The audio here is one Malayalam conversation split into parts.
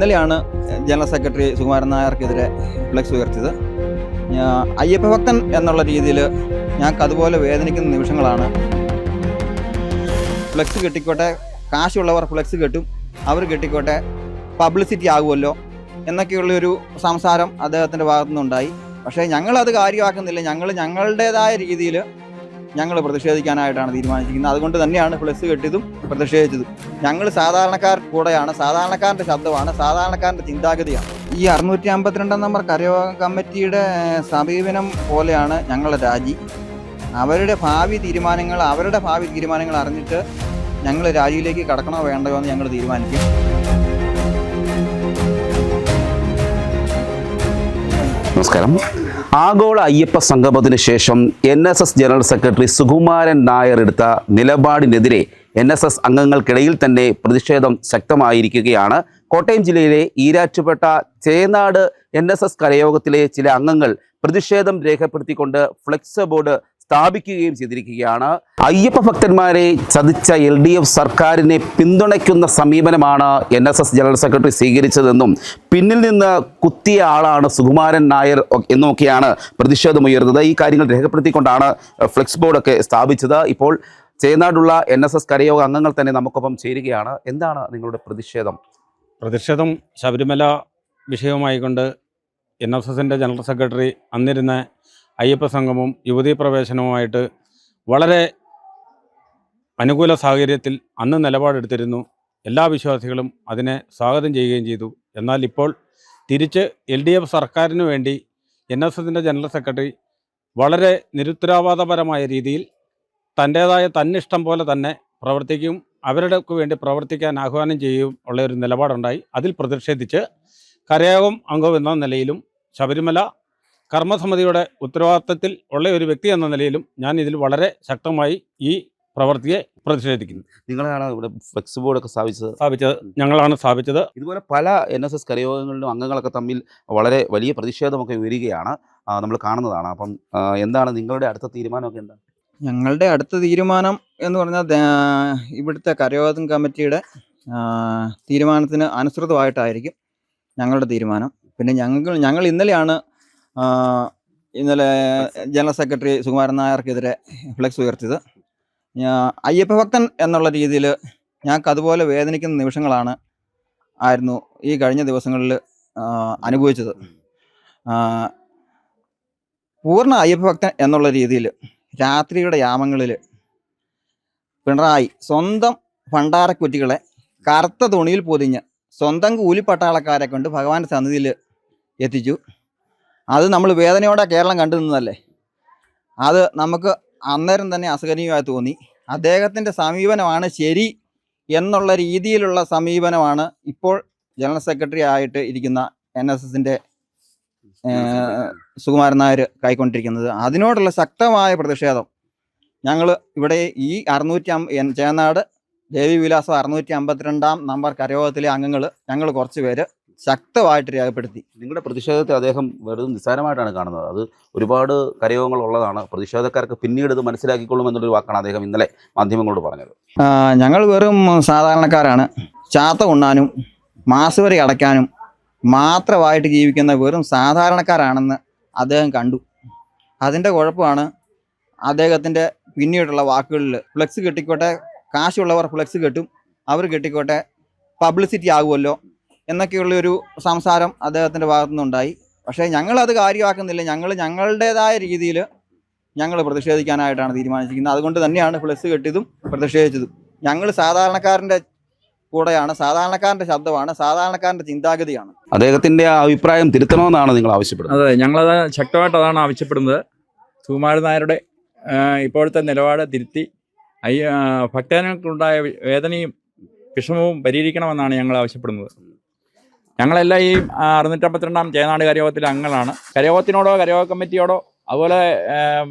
ഇന്നലെയാണ് ജനറൽ സെക്രട്ടറി സുകുമാരൻ നായർക്കെതിരെ ഫ്ലക്സ് ഉയർത്തിയത്. ഞാ- അയ്യപ്പ ഭക്തൻ എന്നുള്ള രീതിയിൽ ഞങ്ങൾക്ക് അതുപോലെ വേദനിക്കുന്ന നിമിഷങ്ങളാണ്. ഫ്ലക്സ് കെട്ടിക്കോട്ടെ കാശുള്ളവർ ഫ്ലക്സ് കെട്ടും അവർ കെട്ടിക്കോട്ടെ പബ്ലിസിറ്റി ആകുമല്ലോ എന്നൊക്കെയുള്ളൊരു സംസാരം അദ്ദേഹത്തിന്റെ ഭാഗത്തുനിന്നുണ്ടായി. പക്ഷേ ഞങ്ങളത് കാര്യമാക്കുന്നില്ല. ഞങ്ങൾ ഞങ്ങളുടേതായ രീതിയിൽ ഞങ്ങൾ പ്രതിഷേധിക്കാനായിട്ടാണ് തീരുമാനിച്ചിരിക്കുന്നത്. അതുകൊണ്ട് തന്നെയാണ് ഫ്ലെക്സ് കെട്ടിയതും പ്രതിഷേധിച്ചതും. ഞങ്ങൾ സാധാരണക്കാർ കൂടെയാണ്. സാധാരണക്കാരന്റെ ശബ്ദമാണ്. സാധാരണക്കാരന്റെ ചിന്താഗതിയാണ്. ഈ അറുന്നൂറ്റി അമ്പത്തിരണ്ടാം നമ്പർ കരയോഗ കമ്മിറ്റിയുടെ സമീപനം പോലെയാണ് ഞങ്ങളുടെ രാജി. അവരുടെ ഭാവി തീരുമാനങ്ങൾ അവരുടെ ഭാവി തീരുമാനങ്ങൾ അറിഞ്ഞിട്ട് ഞങ്ങൾ രാജിയിലേക്ക് കടക്കണോ വേണ്ടയോ എന്ന് ഞങ്ങൾ തീരുമാനിക്കും. നമസ്കാരം. ആഗോള അയ്യപ്പ സംഗമത്തിന് ശേഷം N S S general secretary Sukumaran Nair എടുത്ത നിലപാടിനെതിരെ എൻ എസ് എസ് അംഗങ്ങൾക്കിടയിൽ തന്നെ പ്രതിഷേധം ശക്തമായിരിക്കുകയാണ്. കോട്ടയം ജില്ലയിലെ Erattupetta Chenad N S S കരയോഗത്തിലെ ചില അംഗങ്ങൾ പ്രതിഷേധം രേഖപ്പെടുത്തിക്കൊണ്ട് ഫ്ലെക്സ് ബോർഡ് സ്ഥാപിക്കുകയും ചെയ്തിരിക്കുകയാണ്. അയ്യപ്പ ഭക്തന്മാരെ ചതിച്ച എൽ ഡി എഫ് സർക്കാരിനെ പിന്തുണയ്ക്കുന്ന സമീപനമാണ് N S S general secretary സ്വീകരിച്ചതെന്നും പിന്നിൽ നിന്ന് കുത്തിയ ആളാണ് സുകുമാരൻ നായർ എന്നൊക്കെയാണ് പ്രതിഷേധമുയർന്നത് ഈ കാര്യങ്ങൾ രേഖപ്പെടുത്തിക്കൊണ്ടാണ് ഫ്ലെക്സ് ബോർഡൊക്കെ സ്ഥാപിച്ചത്. ഇപ്പോൾ ചേനാടുള്ള എൻ എസ് എസ് കരയോഗ അംഗങ്ങൾ തന്നെ നമുക്കൊപ്പം ചേരുകയാണ്. എന്താണ് നിങ്ങളുടെ പ്രതിഷേധം? പ്രതിഷേധം ശബരിമല വിഷയവുമായിക്കൊണ്ട് എൻ എസ് എസിന്റെ ജനറൽ സെക്രട്ടറി അന്നിരുന്ന അയ്യപ്പ സംഗമവും യുവതീ പ്രവേശനവുമായിട്ട് വളരെ അനുകൂല സാഹചര്യത്തിൽ അന്ന് നിലപാടെടുത്തിരുന്നു. എല്ലാ വിശ്വാസികളും അതിനെ സ്വാഗതം ചെയ്യുകയും ചെയ്തു. എന്നാൽ ഇപ്പോൾ തിരിച്ച് എൽ ഡി എഫ് സർക്കാരിന് വേണ്ടി എൻ എസ് എസിന്റെ ജനറൽ സെക്രട്ടറി വളരെ നിരുത്തരവാദപരമായ രീതിയിൽ തന്റേതായ തന്നിഷ്ടം പോലെ തന്നെ പ്രവർത്തിക്കും അവരുടെ വേണ്ടി പ്രവർത്തിക്കാൻ ആഹ്വാനം ചെയ്യും ഉള്ള ഒരു നിലപാടുണ്ടായി. അതിൽ പ്രതിഷേധിച്ച് കരയോഗം എന്ന നിലയിലും ശബരിമല കർമ്മസമിതിയുടെ ഉത്തരവാദിത്തത്തിൽ ഉള്ള ഒരു വ്യക്തി എന്ന നിലയിലും ഞാൻ ഇതിൽ വളരെ ശക്തമായി ഈ പ്രവൃത്തിയെ പ്രതിഷേധിക്കുന്നു. നിങ്ങളാണ് ഇവിടെ ഫ്ലെക്സ് ബോർഡൊക്കെ സ്ഥാപിച്ചത്? സ്ഥാപിച്ചത്. ഞങ്ങളാണ് സ്ഥാപിച്ചത്. ഇതുപോലെ പല എൻ എസ് എസ് കരയോഗങ്ങളിലും അംഗങ്ങളൊക്കെ തമ്മിൽ വളരെ വലിയ പ്രതിഷേധമൊക്കെ ഉയരുകയാണ് നമ്മൾ കാണുന്നതാണ്. അപ്പം എന്താണ് നിങ്ങളുടെ അടുത്ത തീരുമാനമൊക്കെ എന്താണ്? ഞങ്ങളുടെ അടുത്ത തീരുമാനം എന്ന് പറഞ്ഞാൽ ഇവിടുത്തെ കരയോഗം കമ്മിറ്റിയുടെ തീരുമാനത്തിന് അനുസൃതമായിട്ടായിരിക്കും ഞങ്ങളുടെ തീരുമാനം. പിന്നെ ഞങ്ങൾ ഞങ്ങൾ ഇന്നലെയാണ് ഇന്നലെ ജനറൽ സെക്രട്ടറി സുകുമാരൻ നായർക്കെതിരെ ഫ്ലെക്സ് ഉയർത്തിയത്. അയ്യപ്പ ഭക്തൻ എന്നുള്ള രീതിയിൽ ഞങ്ങൾക്ക് അതുപോലെ വേദനിക്കുന്ന നിമിഷങ്ങളാണ് ആയിരുന്നു ഈ കഴിഞ്ഞ ദിവസങ്ങളിൽ അനുഭവിച്ചത്. പൂർണ അയ്യപ്പ ഭക്തൻ എന്നുള്ള രീതിയിൽ രാത്രിയുടെ യാമങ്ങളിൽ പിണറായി സ്വന്തം ഭണ്ഡാരക്കുറ്റികളെ കറുത്ത തുണിയിൽ പൊതിഞ്ഞ് സ്വന്തം കൂലിപ്പട്ടാളക്കാരെ കൊണ്ട് ഭഗവാന്റെ സന്നിധിയിൽ എത്തിച്ചു. അത് നമ്മൾ വേദനയോടെ കേരളം കണ്ടു നിന്നതല്ലേ? അത് നമുക്ക് അന്നേരം തന്നെ അസഹനീയമായി തോന്നി. അദ്ദേഹത്തിന്റെ സമീപനമാണ് ശരി എന്നുള്ള രീതിയിലുള്ള സമീപനമാണ് ഇപ്പോൾ ജനറൽ സെക്രട്ടറി ആയിട്ട് ഇരിക്കുന്ന എൻ എസ് എസിന്റെ സുകുമാരൻ നായർ കൈക്കൊണ്ടിരിക്കുന്നത്. അതിനോടുള്ള ശക്തമായ പ്രതിഷേധം. ഞങ്ങൾ ഇവിടെ ഈ അറുന്നൂറ്റി അമ്പ ചേനാട് ദേവി വിലാസം അറുന്നൂറ്റി അമ്പത്തിരണ്ടാം നമ്പർ കരയോഗത്തിലെ അംഗങ്ങൾ ഞങ്ങൾ കുറച്ച് പേര് ശക്തമായിട്ട് രേഖപ്പെടുത്തി. നിങ്ങളുടെ പ്രതിഷേധത്തെ അദ്ദേഹം വെറുതെ നിസ്സാരമായിട്ടാണ് കാണുന്നത്. അത് ഒരുപാട് കരയോഗങ്ങൾ ഉള്ളതാണ്. പ്രതിഷേധക്കാർക്ക് പിന്നീട് ഇത് മനസ്സിലാക്കിക്കൊള്ളും എന്നുള്ളൊരു വാക്കാണ് അദ്ദേഹം ഇന്നലെ മാധ്യമങ്ങളോട് പറഞ്ഞത്. ഞങ്ങൾ വെറും സാധാരണക്കാരാണ്. ചാത്ത ഉണ്ണാനും മാസുവരി അടയ്ക്കാനും മാത്രമായിട്ട് ജീവിക്കുന്ന വെറും സാധാരണക്കാരാണെന്ന് അദ്ദേഹം കണ്ടു. അതിന്റെ കുഴപ്പമാണ് അദ്ദേഹത്തിന്റെ പിന്നീടുള്ള വാക്കുകളിൽ ഫ്ലെക്സ് കെട്ടിക്കോട്ടെ കാശുള്ളവർ ഫ്ലെക്സ് കെട്ടും അവർ കെട്ടിക്കോട്ടെ പബ്ലിസിറ്റി ആകുമല്ലോ എന്നൊക്കെയുള്ളൊരു സംസാരം അദ്ദേഹത്തിന്റെ ഭാഗത്തു നിന്നുണ്ടായി പക്ഷേ ഞങ്ങളത് കാര്യമാക്കുന്നില്ല. ഞങ്ങൾ ഞങ്ങളുടേതായ രീതിയിൽ ഞങ്ങൾ പ്രതിഷേധിക്കാനായിട്ടാണ് തീരുമാനിച്ചിരിക്കുന്നത്. അതുകൊണ്ട് തന്നെയാണ് ഫ്ലസ് കെട്ടിയതും പ്രതിഷേധിച്ചതും. ഞങ്ങൾ സാധാരണക്കാരന്റെ കൂടെയാണ്. സാധാരണക്കാരന്റെ ശബ്ദമാണ്. സാധാരണക്കാരന്റെ ചിന്താഗതിയാണ്. അദ്ദേഹത്തിന്റെ ആ അഭിപ്രായം തിരുത്തണമെന്നാണ് നിങ്ങൾ ആവശ്യപ്പെടുന്നത്? അതെ ഞങ്ങളത് ശക്തമായിട്ട് അതാണ് ആവശ്യപ്പെടുന്നത്. സുകുമാരൻ നായരുടെ ഇപ്പോഴത്തെ നിലപാട് തിരുത്തി ഭക്തജനങ്ങൾക്കുണ്ടായ വേദനയും വിഷമവും പരിഹരിക്കണമെന്നാണ് ഞങ്ങൾ ആവശ്യപ്പെടുന്നത്. ഞങ്ങളെല്ലാം ഈ അറുന്നൂറ്റമ്പത്തിരണ്ടാം ചേനാട് കരയോഗത്തിലെ അംഗങ്ങളാണ്. കരയോഗത്തിനോടോ കരയോഗ കമ്മിറ്റിയോടോ അതുപോലെ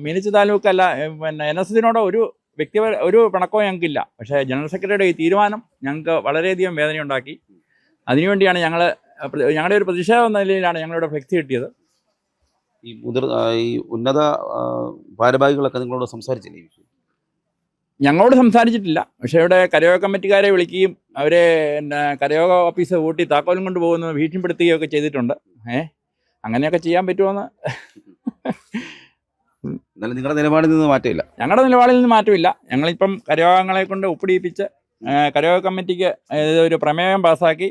മിനിച്ച് താലൂക്കല്ല പിന്നെ എൻ എസ് എസിനോടോ ഒരു വ്യക്തി ഒരു പിണക്കവും ഞങ്ങൾക്കില്ല. പക്ഷേ ജനറൽ സെക്രട്ടറിയുടെ ഈ തീരുമാനം ഞങ്ങൾക്ക് വളരെയധികം വേദനയുണ്ടാക്കി. അതിനുവേണ്ടിയാണ് ഞങ്ങൾ ഞങ്ങളുടെ ഒരു പ്രതിഷേധം എന്ന നിലയിലാണ് ഞങ്ങളുടെ ഫ്ലെക്സി കിട്ടിയത്. ഈ മുതിർ ഈ ഉന്നത ഭാരഭാഗികളൊക്കെ നിങ്ങളോട് സംസാരിച്ചില്ലേ ഈ വിഷയം? ഞങ്ങളോട് സംസാരിച്ചിട്ടില്ല. പക്ഷേ ഇവിടെ കരയോഗ കമ്മിറ്റിക്കാരെ വിളിക്കുകയും അവരെ പിന്നെ കരയോഗ ഓഫീസ് കൂട്ടി താക്കോലും കൊണ്ട് പോകുന്ന ഭീഷണിപ്പെടുത്തുകയൊക്കെ ചെയ്തിട്ടുണ്ട്. ഏ? അങ്ങനെയൊക്കെ ചെയ്യാൻ പറ്റുമോയെന്ന് എന്നാലും നിങ്ങളുടെ നിലപാടിൽ നിന്ന് മാറ്റമില്ല. ഞങ്ങളുടെ നിലപാടിൽ നിന്ന് മാറ്റമില്ല. ഞങ്ങളിപ്പം കരയോഗങ്ങളെ കൊണ്ട് ഒപ്പിടിയിപ്പിച്ച് കരയോഗ കമ്മിറ്റിക്ക് ഒരു പ്രമേയം പാസ്സാക്കി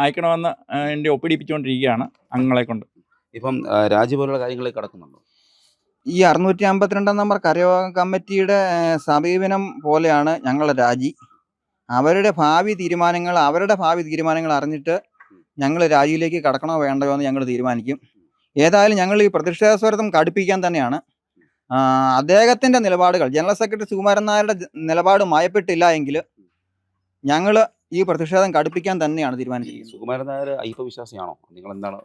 അയക്കണമെന്ന് എന്റെ ഒപ്പിടിപ്പിച്ചുകൊണ്ടിരിക്കുകയാണ് അംഗങ്ങളെ കൊണ്ട്. ഇപ്പം രാജ്യപോലുള്ള കാര്യങ്ങളിൽ പോലുള്ള കടക്കുന്നുണ്ടോ? ഈ അറുന്നൂറ്റി അമ്പത്തിരണ്ടാം നമ്പർ കരയോഗ കമ്മിറ്റിയുടെ സമീപനം പോലെയാണ് ഞങ്ങളുടെ രാജി. അവരുടെ ഭാവി തീരുമാനങ്ങൾ അവരുടെ ഭാവി തീരുമാനങ്ങൾ അറിഞ്ഞിട്ട് ഞങ്ങൾ രാജിയിലേക്ക് കടക്കണോ വേണ്ടയോ എന്ന് ഞങ്ങൾ തീരുമാനിക്കും. ഏതായാലും ഞങ്ങൾ ഈ പ്രതിഷേധ സ്വരത്തും കടുപ്പിക്കാൻ തന്നെയാണ്. അദ്ദേഹത്തിന്റെ നിലപാടുകൾ ജനറൽ സെക്രട്ടറി സുകുമാരൻ നായരുടെ നിലപാട് മയപ്പെട്ടില്ല എങ്കിൽ ഞങ്ങൾ ഈ പ്രതിഷേധം കടുപ്പിക്കാൻ തന്നെയാണ് തീരുമാനിച്ചത് സുകുമാരൻ നായർ അയ്യപ്പ വിശ്വാസിയാണോ നിങ്ങൾ എന്താണ്?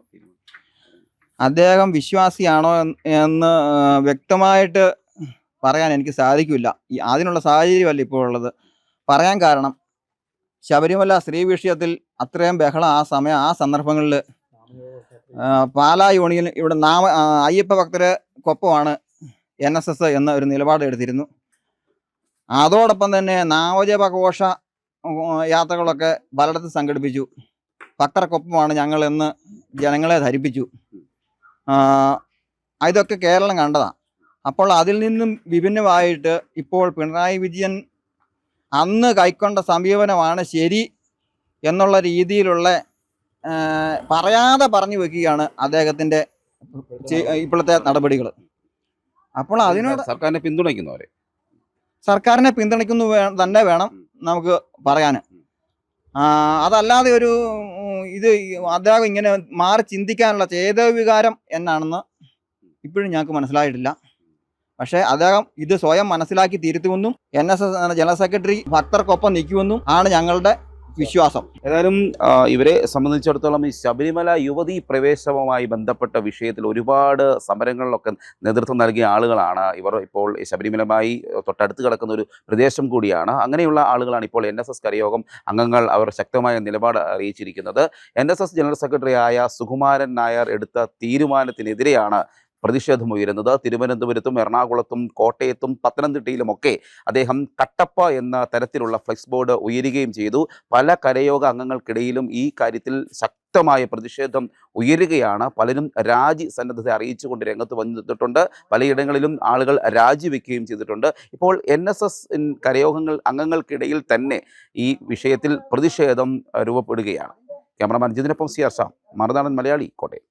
അദ്ദേഹം വിശ്വാസിയാണോ എന്ന് വ്യക്തമായിട്ട് പറയാൻ എനിക്ക് സാധിക്കില്ല. അതിനുള്ള സാഹചര്യമല്ല ഇപ്പോൾ ഉള്ളത്. പറയാൻ കാരണം ശബരിമല സ്ത്രീ വിഷയത്തിൽ അത്രയും ബഹളം ആ സമയം ആ സന്ദർഭങ്ങളിൽ പാലാ യൂണിയൻ ഇവിടെ നാമ അയ്യപ്പ ഭക്തരെ കൊപ്പമാണ് എൻ എസ് എസ് എന്ന ഒരു നിലപാട് എടുത്തിരുന്നു. അതോടൊപ്പം തന്നെ നാമജപഘോഷ യാത്രകളൊക്കെ പലയിടത്തും സംഘടിപ്പിച്ചു. ഭക്തർക്കൊപ്പമാണ് ഞങ്ങളെന്ന് ജനങ്ങളെ ധരിപ്പിച്ചു. ഇതൊക്കെ കേരളം കണ്ടതാണ് അപ്പോൾ അതിൽ നിന്നും വിഭിന്നമായിട്ട് ഇപ്പോൾ പിണറായി വിജയൻ അന്ന് കൈക്കൊണ്ട സമീപനമാണ് ശരി എന്നുള്ള രീതിയിലുള്ള പറയാതെ പറഞ്ഞു വെക്കുകയാണ് അദ്ദേഹത്തിന്റെ ഇപ്പോഴത്തെ നടപടികൾ. അപ്പോൾ അതിനോട് സർക്കാരിനെ പിന്തുണയ്ക്കുന്നവരെ. സർക്കാരിനെ പിന്തുണയ്ക്കുന്നു തന്നെ വേണം നമുക്ക് പറയാൻ. അതല്ലാതെ ഒരു ഇത് അദ്ദേഹം ഇങ്ങനെ മാറി ചിന്തിക്കാനുള്ള ചേതവികാരം എന്നാണെന്ന് ഇപ്പോഴും ഞങ്ങൾക്ക് മനസ്സിലായിട്ടില്ല. പക്ഷേ അദ്ദേഹം ഇത് സ്വയം മനസ്സിലാക്കി തിരുത്തുമെന്നും N S S general secretary ഭക്തർക്കൊപ്പം നിൽക്കുമെന്നും ആണ് ഞങ്ങളുടെ വിശ്വാസം. ഏതായാലും ഇവരെ സംബന്ധിച്ചിടത്തോളം ഈ ശബരിമല യുവതി പ്രവേശവുമായി ബന്ധപ്പെട്ട വിഷയത്തിൽ ഒരുപാട് സമരങ്ങളിലൊക്കെ നേതൃത്വം നൽകിയ ആളുകളാണ്. ഇവർ ഇപ്പോൾ ശബരിമലയുമായി തൊട്ടടുത്ത് കിടക്കുന്ന ഒരു പ്രദേശം കൂടിയാണ്. അങ്ങനെയുള്ള ആളുകളാണ് ഇപ്പോൾ എൻ എസ് എസ് കരയോഗം അംഗങ്ങൾ അവർ ശക്തമായ നിലപാട് അറിയിച്ചിരിക്കുന്നത്. എൻ എസ് എസ് ജനറൽ സെക്രട്ടറിയായ സുകുമാരൻ നായർ എടുത്ത തീരുമാനത്തിനെതിരെയാണ് പ്രതിഷേധം ഉയരുന്നത്. തിരുവനന്തപുരത്തും എറണാകുളത്തും കോട്ടയത്തും പത്തനംതിട്ടയിലുമൊക്കെ അദ്ദേഹം കട്ടപ്പ എന്ന തരത്തിലുള്ള ഫ്ലെക്സ് ബോർഡ് ഉയരുകയും ചെയ്തു. പല കരയോഗ അംഗങ്ങൾക്കിടയിലും ഈ കാര്യത്തിൽ ശക്തമായ പ്രതിഷേധം ഉയരുകയാണ്. പലരും രാജി സന്നദ്ധത അറിയിച്ചുകൊണ്ട് രംഗത്ത് വന്നിട്ടുണ്ട്. പലയിടങ്ങളിലും ആളുകൾ രാജിവെക്കുകയും ചെയ്തിട്ടുണ്ട്. ഇപ്പോൾ എൻ എസ് എസ് കരയോഗങ്ങൾ അംഗങ്ങൾക്കിടയിൽ തന്നെ ഈ വിഷയത്തിൽ പ്രതിഷേധം രൂപപ്പെടുകയാണ്. ക്യാമറമാൻ ജിതിനൊപ്പം സി ആർ ഷാ. മറുനാടൻ മലയാളി കോട്ടയം.